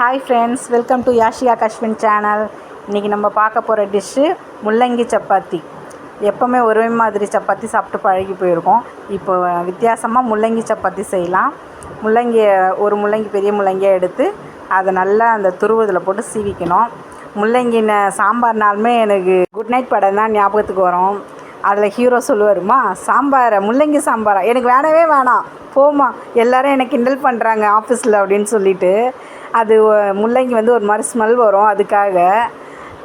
Hi friends welcome to Yashiya Kashmin channel இன்றைக்கி நம்ம பார்க்க போகிற டிஷ்ஷு முள்ளங்கி சப்பாத்தி. எப்போவுமே ஒரே மாதிரி சப்பாத்தி சாப்பிட்டு பழகி போயிருக்கோம். இப்போ வித்தியாசமாக முள்ளங்கி சப்பாத்தி செய்யலாம். முள்ளங்கியை ஒரு முள்ளங்கி பெரிய முள்ளங்கியாக எடுத்து அதை நல்லா அந்த துருவதில் போட்டு சீவிக்கணும். முள்ளங்கின சாம்பார்னாலுமே எனக்கு குட் நைட் படம் தான் ஞாபகத்துக்கு வரும். அதில் ஹீரோ சொல்லுவாருமா சாம்பாரை முள்ளங்கி சாம்பாரா? எனக்கு வேணவே வேணாம். போமா எல்லாரும் எனக்கு கிண்டல் பண்ணுறாங்க ஆஃபீஸில் அப்படின்னு சொல்லிட்டு அது முள்ளங்கி வந்து ஒரு மாதிரி ஸ்மெல் வரும் அதுக்காக.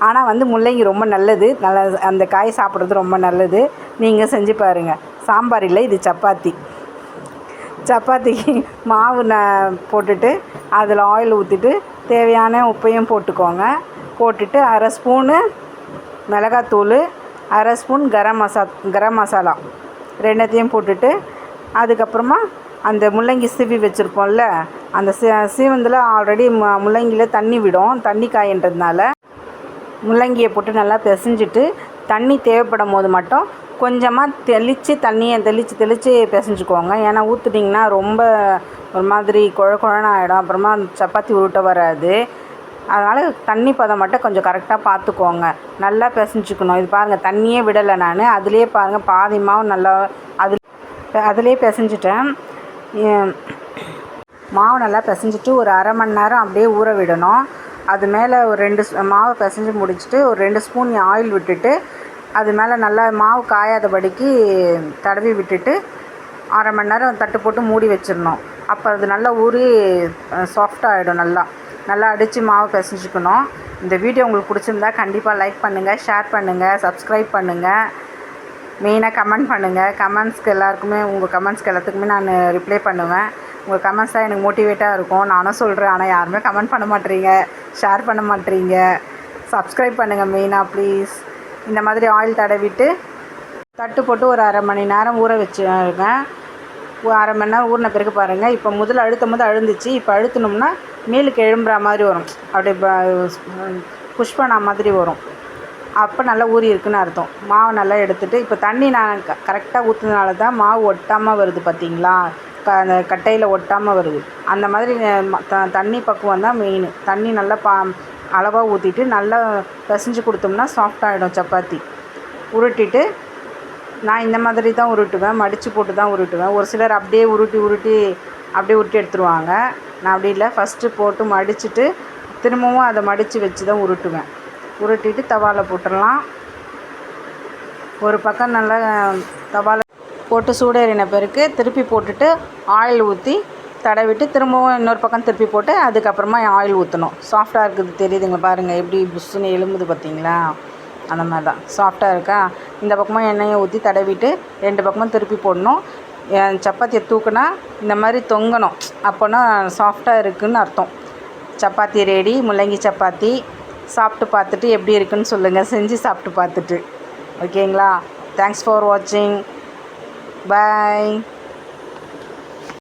ஆனால் வந்து முள்ளங்கி ரொம்ப நல்லது. நல்ல அந்த காய் சாப்பிட்றது ரொம்ப நல்லது. நீங்கள் செஞ்சு பாருங்கள் சாம்பார் இல்லை இது சப்பாத்தி. சப்பாத்திக்கு மாவு ந போட்டுட்டு அதில் ஆயில் ஊற்றிட்டு தேவையான உப்பையும் போட்டுக்கோங்க. போட்டுட்டு அரை ஸ்பூனு மிளகாத்தூள் அரை ஸ்பூன் கரம் மசா கரம் மசாலா. ரெண்டத்தையும் போட்டுட்டு அதுக்கப்புறமா அந்த முள்ளங்கி சீவி வச்சுருப்போம்ல அந்த சீ சீவந்தில் ஆல்ரெடி ம முள்ளங்கியில் தண்ணி விடும். தண்ணி காயின்றதுனால முள்ளங்கியை போட்டு நல்லா பிசைஞ்சிட்டு தண்ணி தேவைப்படும் போது மட்டும் கொஞ்சமாக தெளித்து தண்ணியை தெளித்து தெளித்து பிசைஞ்சுக்கோங்க. ஏன்னா ஊற்றுட்டிங்கன்னா ரொம்ப ஒரு மாதிரி குழ குழன்னு ஆகிடும் அப்புறமா சப்பாத்தி உருட்ட வராது. அதனால் தண்ணி பதம் மட்டும் கொஞ்சம் கரெக்டாக பார்த்துக்கோங்க. நல்லா பிசைஞ்சுக்கணும். இது பாருங்கள் தண்ணியே விடலை நான். அதுலேயே பாருங்கள் பாதி மாவு நல்லா அது அதுலேயே பிசைஞ்சிட்டேன். மாவு நல்லா பிசைஞ்சிட்டு ஒரு அரை மணி நேரம் அப்படியே ஊற விடணும். அது மேலே ஒரு ரெண்டு மாவை பிசைஞ்சு முடிச்சுட்டு ஒரு ரெண்டு ஸ்பூன் ஆயில் விட்டுட்டு அது மேலே நல்லா மாவு காயாதபடிக்கு தடவி விட்டுட்டு அரை மணி நேரம் தட்டு போட்டு மூடி வச்சிடணும். அப்போ அது நல்லா ஊறி சாஃப்டாகிடும் நல்லா. நல்லா அடித்து மாவு பிசைஞ்சுக்கணும். இந்த வீடியோ உங்களுக்கு பிடிச்சிருந்தா கண்டிப்பாக லைக் பண்ணுங்கள் ஷேர் பண்ணுங்கள் சப்ஸ்கிரைப் பண்ணுங்கள் மெயினாக கமெண்ட் பண்ணுங்கள் கமெண்ட்ஸ்க்கு எல்லாருக்குமே உங்கள் கமெண்ட்ஸ்க்கு எல்லாத்துக்குமே நான் ரிப்ளை பண்ணுவேன். உங்கள் கமெண்ட்ஸ் தான் எனக்கு மோட்டிவேட்டாக இருக்கும். நானும் சொல்கிறேன் ஆனால் யாருமே கமெண்ட் பண்ண மாட்டேறீங்க ஷேர் பண்ண மாட்டேறீங்க சப்ஸ்கிரைப் பண்ணுங்கள் மெயினாக ப்ளீஸ் இந்த மாதிரி ஆயில் தடவிட்டு தட்டு போட்டு ஒரு அரை மணி நேரம் ஊற வச்சுருங்க அரை மணி நேரம் ஊறின பிறகு பாருங்கள் இப்போ முதல்ல அழுத்தும் போது அழுந்துச்சு. இப்போ அழுத்தணும்னா மேலுக்கு எழும்புற மாதிரி வரும். அப்படியே புஷ் பண்ண மாதிரி வரும். அப்போ நல்லா ஊறி இருக்குன்னு அர்த்தம். மாவு நல்லா எடுத்துகிட்டு இப்போ தண்ணி நான் க கரெக்டாக ஊற்றுனால தான் மாவு ஒட்டாமல் வருது பார்த்தீங்களா க அந்த கட்டையில் ஒட்டாமல் வருது. அந்த மாதிரி ம- த தண்ணி பக்குவம் தான் மெயின் தண்ணி நல்லா பா அளவாக ஊற்றிட்டு நல்லா பிசைஞ்சு கொடுத்தோம்னா சாஃப்டாகிடும் சப்பாத்தி. உருட்டிட்டு நான் இந்த மாதிரி தான் உருட்டுவேன். மடித்து போட்டு தான் உருட்டுவேன். ஒரு சிலர் அப்படியே உருட்டி உருட்டி அப்படியே உருட்டி எடுத்துருவாங்க. நான் அப்படி இல்லை. ஃபஸ்ட்டு போட்டு மடிச்சுட்டு திரும்பவும் அதை மடித்து வச்சு தான் உருட்டுவேன். உருட்டிட்டு தவாவில் போட்டுடலாம். ஒரு பக்கம் நல்லா தவாவில் போட்டு சூடேறின பிறகு திருப்பி போட்டுட்டு ஆயில் ஊற்றி தடவிட்டு திரும்பவும் இன்னொரு பக்கம் திருப்பி போட்டு அதுக்கப்புறமா ஆயில் ஊற்றணும் சாஃப்டாக இருக்குது தெரியுதுங்க பாருங்கள் எப்படி புஷ்ஷுன்னு எலும்புது பார்த்தீங்களா? அந்த மாதிரி தான் சாஃப்டாக இருக்கா? இந்த பக்கமாக எண்ணெயை ஊற்றி தடவிட்டு ரெண்டு பக்கமும் திருப்பி போடணும். என் சப்பாத்தியை தூக்குனா இந்த மாதிரி தொங்கணும். அப்போனா சாஃப்டாக இருக்குன்னு அர்த்தம். சப்பாத்தி ரெடி முள்ளங்கி சப்பாத்தி. சாப்பிட்டு பார்த்துட்டு எப்படி இருக்குன்னு சொல்லுங்கள் செஞ்சு சாப்பிட்டு பார்த்துட்டு. ஓகேங்களா தேங்க்ஸ் ஃபார் வாட்சிங் பாய்